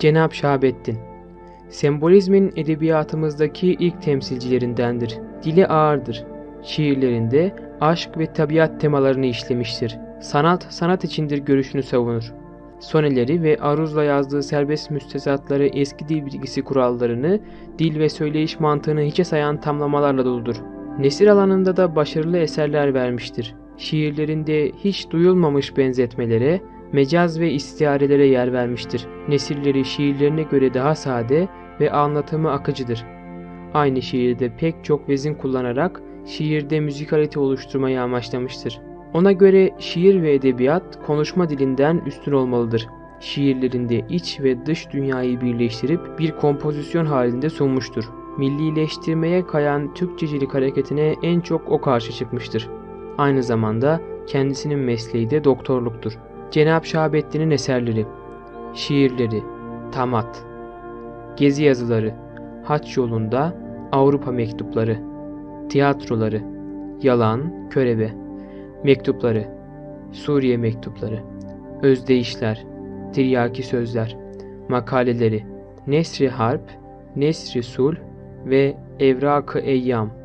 Cenab Şahabettin Sembolizmin edebiyatımızdaki ilk temsilcilerindendir. Dili ağırdır. Şiirlerinde aşk ve tabiat temalarını işlemiştir. Sanat, sanat içindir görüşünü savunur. Soneleri ve aruzla yazdığı serbest müstesatları eski dil bilgisi kurallarını, dil ve söyleyiş mantığını hiçe sayan tamlamalarla doludur. Nesir alanında da başarılı eserler vermiştir. Şiirlerinde hiç duyulmamış benzetmelere, mecaz ve istiarelere yer vermiştir. Nesirleri şiirlerine göre daha sade ve anlatımı akıcıdır. Aynı şiirde pek çok vezin kullanarak şiirde müzikalite oluşturmayı amaçlamıştır. Ona göre şiir ve edebiyat konuşma dilinden üstün olmalıdır. Şiirlerinde iç ve dış dünyayı birleştirip bir kompozisyon halinde sunmuştur. Millileştirmeye kayan Türkçecilik hareketine en çok o karşı çıkmıştır. Aynı zamanda kendisinin mesleği de doktorluktur. Cenab Şahabettin'in eserleri, şiirleri, tamat, gezi yazıları, haç yolunda Avrupa mektupları, tiyatroları, yalan, körebe, mektupları, Suriye mektupları, özdeyişler, tiryaki sözler, makaleleri, Nesri Harp, Nesri Sul ve Evrak-ı Eyyam